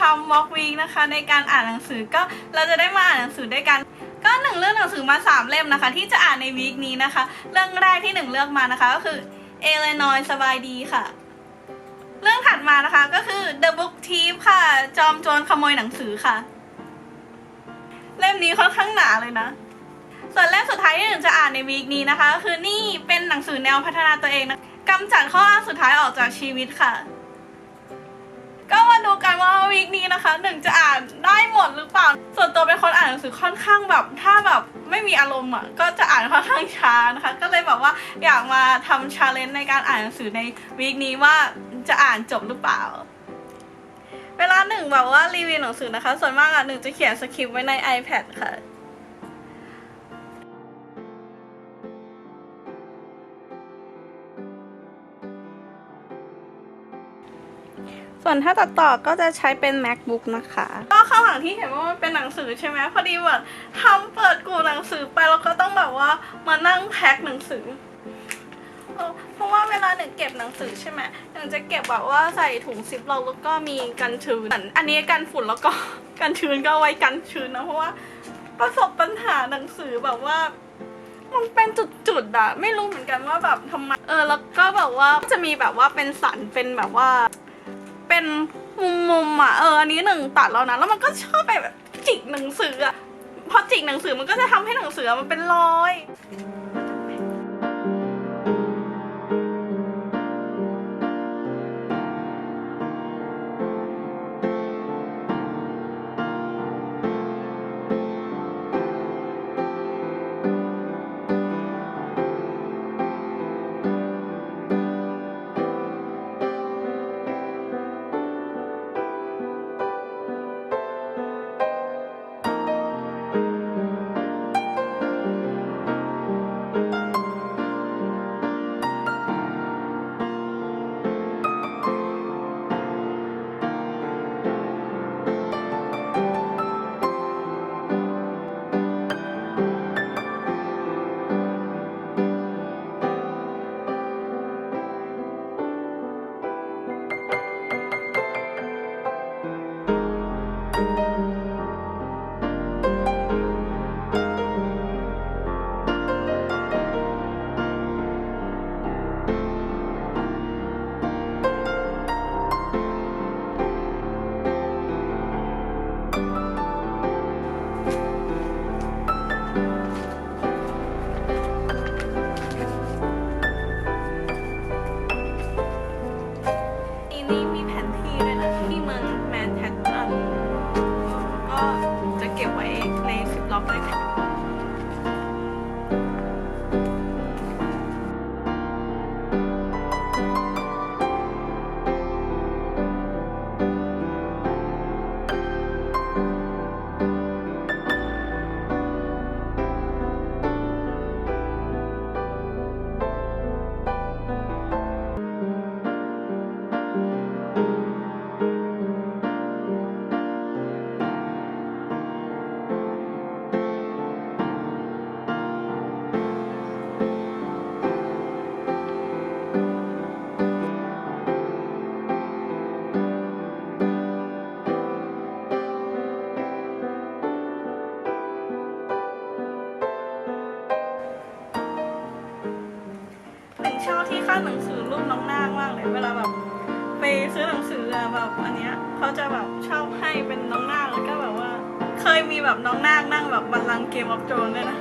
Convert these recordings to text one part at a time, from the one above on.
ทำวอล์กวีคนะคะ ในการอ่านหนังสือก็เราจะได้มาอ่านหนังสือด้วยกัน ก็หนึ่งเรื่องหนังสือมาสามเล่มนะคะ ที่จะอ่านในวีคนี้นะคะ เรื่องแรกที่หนึ่งเลือกมานะคะ ก็คือเอเลนอยสบายดีค่ะ เรื่องถัดมานะคะก็คือ The Book Thief ค่ะ จอมโจรขโมยหนังสือค่ะ เล่มนี้ค่อนข้างหนาเลยนะส่วนเล่มสุดท้ายที่หนึ่งจะอ่านในวีคนี้นะคะ คือนี่เป็นหนังสือแนวพัฒนาตัวเองนะกำจัดข้ออ้างสุดท้ายออกจากชีวิตค่ะ ก็มาดูกันว่าวีคนี้นะคะหนึ่งจะอ่านได้หมดหรือเปล่า ส่วนตัวเป็นคนอ่านหนังสือค่อนข้างแบบ ถ้าแบบไม่มีอารมณ์อะก็จะอ่านค่อนข้างช้านะคะ ก็เลยแบบว่าอยากมาทำชาเลนจ์ในการอ่านหนังสือในวีคนี้ว่าจะอ่านจบหรือเปล่า เวลาหนึ่งแบบว่ารีวิวหนังสือนะคะ ส่วนมากอะหนึ่งจะเขียนสคริปต์ไว้ใน iPad ค่ะ ส่วนถ้าตัดต่อก็จะใช้เป็น macbook นะคะ ก็ข้างหลังที่เห็นว่ามันเป็นหนังสือใช่ไหมพอดีแบบทำเปิดกูหนังสือไปแล้วก็ต้องแบบว่ามานั่งแพ็คหนังสือเพราะว่าเวลาหนึ่งเก็บหนังสือใช่ไหมหนึ่งจะเก็บแบบว่าใส่ถุงซิปล็อกแล้วก็มีกันชื้น อันนี้กันฝุ่นแล้วก็กันชื้นก็ไว้กันชื้นนะเพราะว่าประสบปัญหาหนังสือแบบว่า มันเป็นจุดๆอะไม่รู้เหมือนกันว่าแบบทำไมเออแล้วก็แบบว่าจะมีแบบว่าเป็นสันเป็นแบบว่า เป็นมุมๆอะเอออันนี้หนึ่งตัดแล้วนะแล้วมันก็ชอบไปแบบจิกหนังสืออะพอจิกหนังสือมันก็จะทำให้หนังสือมันเป็นรอย อบที่ข้างหนังสือรูปน้องนางมากเลย เวลาแบบไปซื้อหนังสืออะแบบอันเนี้ยเขาจะแบบชอบให้เป็นน้องนางแล้วก็แบบว่า เคยมีแบบน้องนางนั่งแบบบัลลังก์เกมออฟโจนด้วยนะ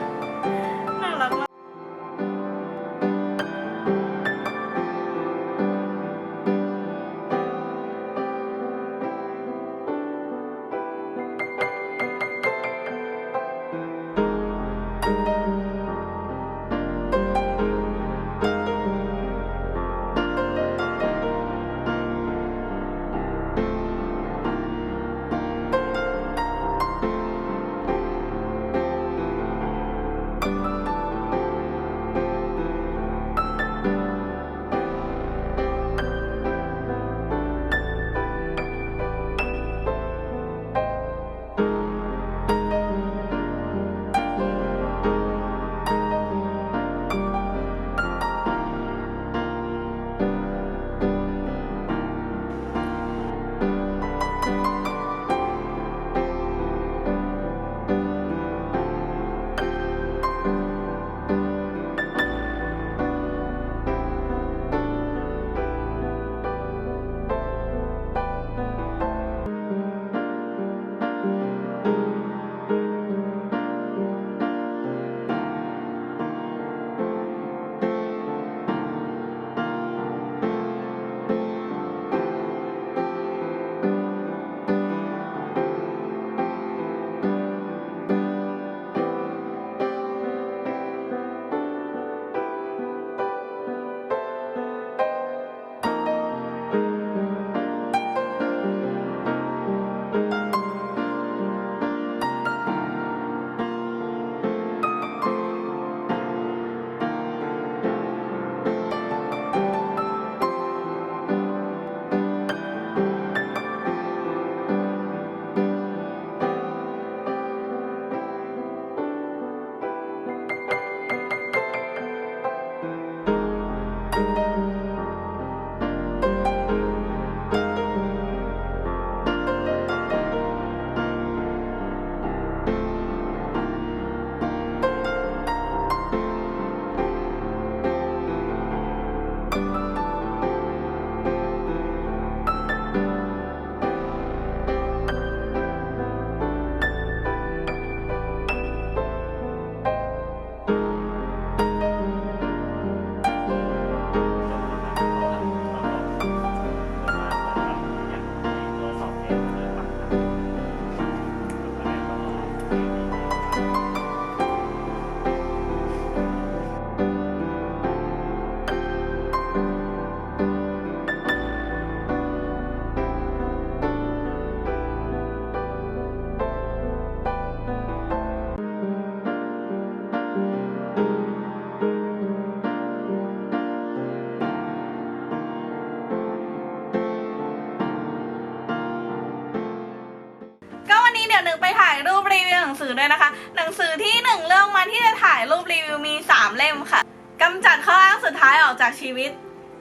นึกไปถ่ายรูปรีวิวหนังสือด้วยนะคะ หนังสือที่หนึ่งเรื่องมาที่จะถ่ายรูปรีวิวมีสามเล่มค่ะกำจัดข้ออ้างสุดท้ายออกจากชีวิต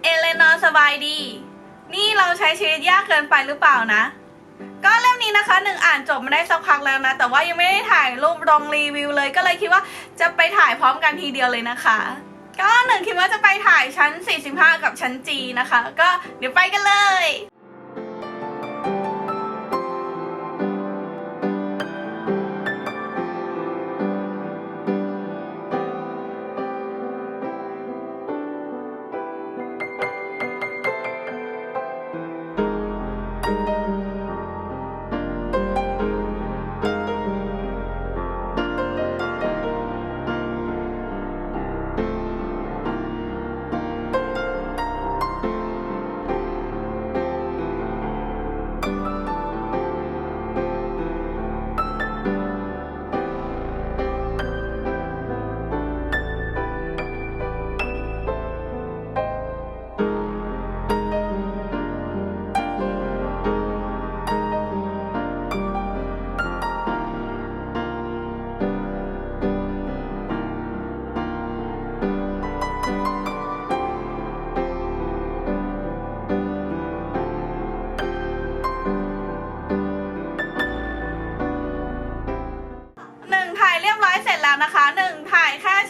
เอเลนอร์สบายดี นี่เราใช้ชีวิตยากเกินไปหรือเปล่านะ ก็เล่มนี้นะคะหนึ่งอ่านจบมาได้สักพักแล้วนะ แต่ว่ายังไม่ได้ถ่ายรูปลงรีวิวเลย ก็เลยคิดว่าจะไปถ่ายพร้อมกันทีเดียวเลยนะคะก็หนึ่งคิดว่าจะไปถ่ายชั้น 45 กับชั้น G นะคะ ก็เดี๋ยวไปกันเลย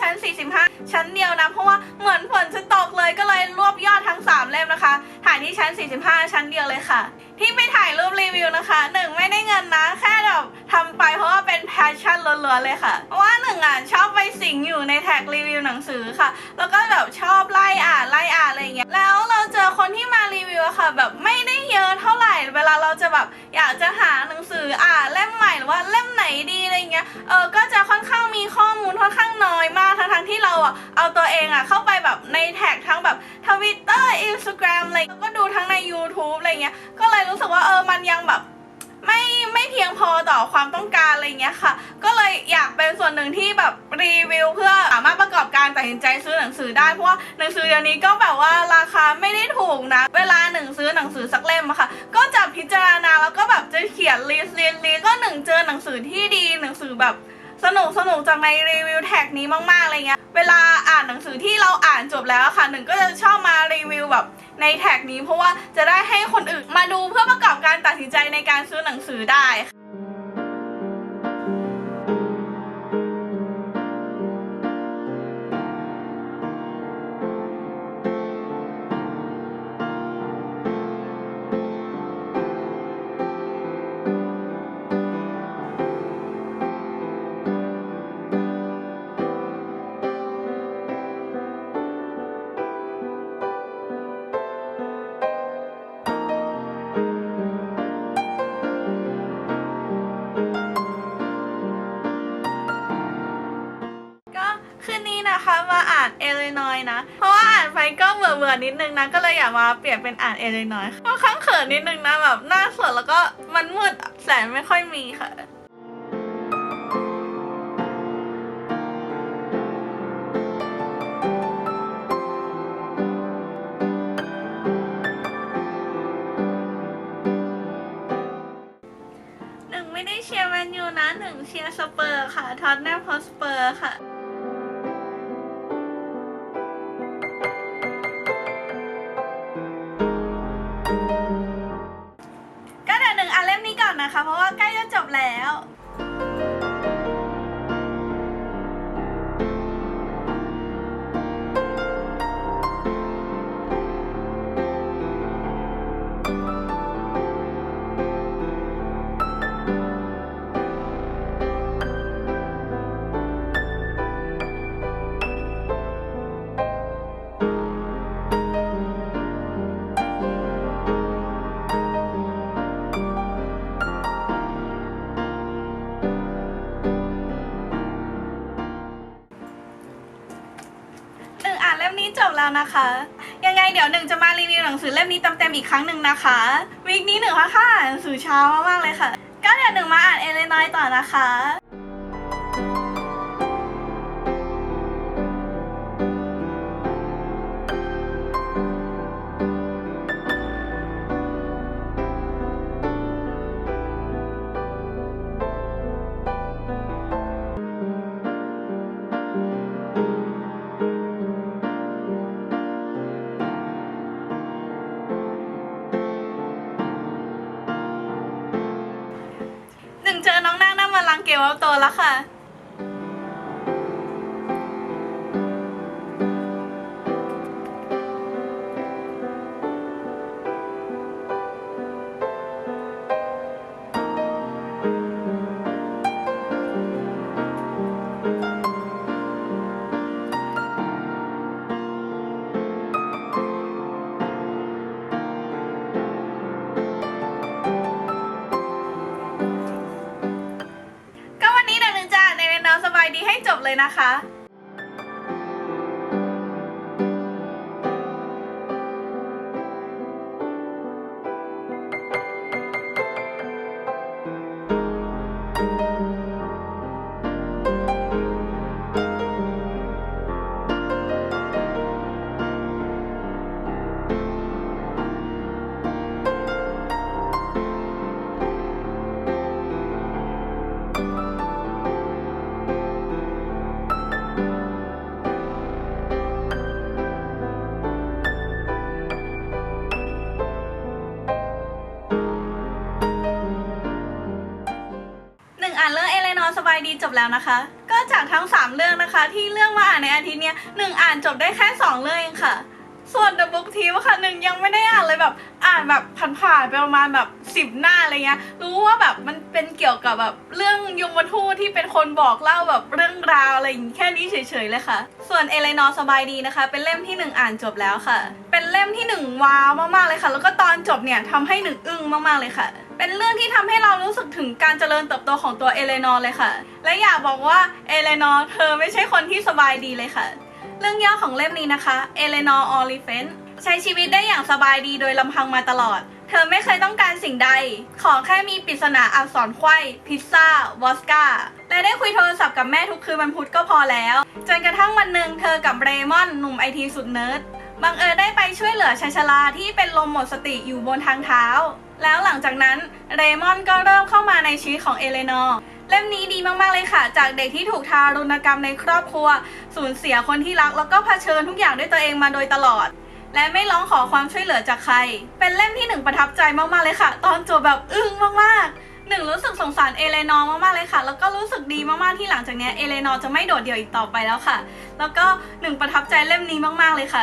ชั้น 45 ชั้นเดียวนะ เพราะว่าเหมือนฝนจะตกเลยก็เลยรวบยอดทั้ง 3 เล่มนะคะ ถ่ายที่ชั้น 45 ชั้นเดียวเลยค่ะ ที่ไปถ่ายรูปรีวิวนะคะหนึ่งไม่ได้เงินนะ แค่แบบทำไปเพราะว่าเป็นแพชชั่นล้วนๆเลยค่ะ เพราะว่าหนึ่งอะชอบไปสิงอยู่ในแท็กรีวิวหนังสือค่ะ แล้วก็แบบชอบไล่อ่าน แบบอยากจะหาหนังสืออ่านเล่มใหม่หรือว่าเล่มไหนดีอะไรเงี้ยเออก็จะค่อนข้างมีข้อมูลค่อนข้างน้อยมากทั้งๆที่เราอะเอาตัวเองอะเข้าไปแบบในแท็กทั้งแบบทวิตเตอร์อินสตาแกรมอะไรก็ดูทั้งใน YouTube อะไรเงี้ยก็เลยรู้สึกว่าเออมันยังแบบ ไม่ไม่เพียงพอต่อความต้องการอะไรเงี้ยค่ะ ก็เลยอยากเป็นส่วนหนึ่งที่แบบรีวิวเพื่อสามารถประกอบการตัดสินใจซื้อหนังสือได้เพราะว่าหนังสือเดี๋ยวนี้ก็แบบว่าราคาไม่ได้ถูกนะ เวลาหนึ่งซื้อหนังสือสักเล่มอะค่ะ ก็จะพิจารณาแล้วก็แบบจะเขียนลิสต์ลิสต์ลิสต์ก็หนึ่งเจอหนังสือที่ดีหนังสือแบบสนุกสนุกจากในรีวิวแท็กนี้มากๆอะไรเงี้ย เวลาอ่านหนังสือที่เราอ่านจบแล้วค่ะหนึ่งก็จะชอบมารีวิวแบบในแท็กนี้เพราะว่าจะได้ให้คนอื่นมาดูเพื่อประกอบการตัดสินใจในการซื้อหนังสือได้ค่ะ นเอเลนะ เพราะว่าอ่านไปก็เบื่อเบื่อนิดนึงนะ ก็เลยอยากมาเปลี่ยนเป็นอ่านเอเลนอยก็ข้างเขินนิดนึงนะแบบหน้าสดแล้วก็มันมืดแสงไม่ค่อยมีค่ะหนึ่งไม่ได้เชียร์แมนยูนะหนึ่งเชียร์สเปอร์ค่ะ ท็อตแนมฮอสเปอร์ค่ะ เพราะว่าใกล้จะจบแล้ว แล้วนะคะ ยังไงเดี๋ยวหนึ่งจะมารีวิวหนังสือเล่มนี้เต็มๆอีกครั้งหนึ่งนะคะวีคนี้หนึ่งค่ะค่ะหนังสือเช้ามากๆเลยค่ะ ก็เดี๋ยวหนึ่งมาอ่านเอเลนอยต่อนะคะ มอ f โตแล้วค่ะ เลยนะคะ จบแล้วนะคะ ก็จากทั้ง 3 เรื่องนะคะ ที่เรื่องมาอ่านในอาทิตย์เนี้ยหนึ่งอ่านจบได้แค่ 2 เรื่องเองค่ะ ส่วน The Book Team อะค่ะหนึ่งยังไม่ได้อ่านเลยแบบอ่านแบบผ่านๆไปประมาณแบบสิบหน้าอะไรเงี้ยรู้ว่าแบบมันเป็นเกี่ยวกับแบบเรื่องยมทูตที่เป็นคนบอกเล่าแบบเรื่องราวอะไรอย่างงี้แค่นี้เฉยๆเลยค่ะ ส่วนเอเลนอร์สบายดีนะคะ เป็นเล่มที่หนึ่งอ่านจบแล้วค่ะ เป็นเล่มที่หนึ่งว้าวมากๆเลยค่ะ แล้วก็ตอนจบเนี่ยทำให้หนึ่งอึ้งมากๆเลยค่ะ เป็นเรื่องที่ทำให้เรารู้สึกถึงการเจริญเติบโตของตัวเอเลนอร์เลยค่ะ และอยากบอกว่าเอเลนอร์เธอไม่ใช่คนที่สบายดีเลยค่ะ เรื่องย่อของเล่มนี้นะคะเอเลนอร์ออลิเฟนใช้ชีวิตได้อย่างสบายดีโดยลำพังมาตลอด เธอไม่เคยต้องการสิ่งใด ขอแค่มีปริศนาอักษรไขว้พิซซ่าวอสกาและได้คุยโทรศัพท์กับแม่ทุกคืนวันพุธก็พอแล้ว จนกระทั่งวันหนึ่งเธอกับเรมอนหนุ่มไอทีสุดเนิร์ดบังเอิญได้ไปช่วยเหลือชายชราที่เป็นลมหมดสติอยู่บนทางเท้า แล้วหลังจากนั้นเรมอนก็เริ่มเข้ามาในชีวิตของเอเลนอร์เล่มนี้ดีมากๆเลยค่ะ จากเด็กที่ถูกทารุณกรรมในครอบครัว สูญเสียคนที่รัก แล้วก็เผชิญทุกอย่างด้วยตัวเองมาโดยตลอด และไม่ร้องขอความช่วยเหลือจากใคร เป็นเล่มที่หนึ่งประทับใจมากๆเลยค่ะ ตอนจบแบบอึ้งมากๆหนึ่งรู้สึกสงสารเอเลนอร์มากๆเลยค่ะ แล้วก็รู้สึกดีมากๆที่หลังจากนี้เอเลนอร์จะไม่โดดเดี่ยวอีกต่อไปแล้วค่ะ แล้วก็หนึ่งประทับใจเล่มนี้มากๆเลยค่ะ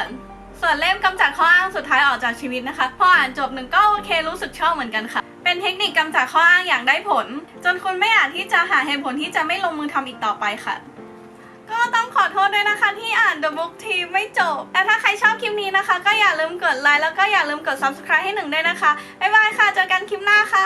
ส่วนเล่มกำจัดข้ออ้างสุดท้ายออกจากชีวิตนะคะ พออ่านจบหนึ่งก็โอเครู้สึกชอบเหมือนกันค่ะ เป็นเทคนิคกำจัดข้ออ้างอย่างได้ผล จนคุณไม่อาจที่จะหาเหตุผลที่จะไม่ลงมือทำอีกต่อไปค่ะ ก็ต้องขอโทษด้วยนะคะที่อ่าน The Book Team ไม่จบและถ้าใครชอบคลิปนี้นะคะ ก็อย่าลืมกดไลค์แล้วก็อย่าลืมกด subscribe ให้หนึ่งด้วยนะคะ บ๊ายบายค่ะ เจอกันคลิปหน้าค่ะ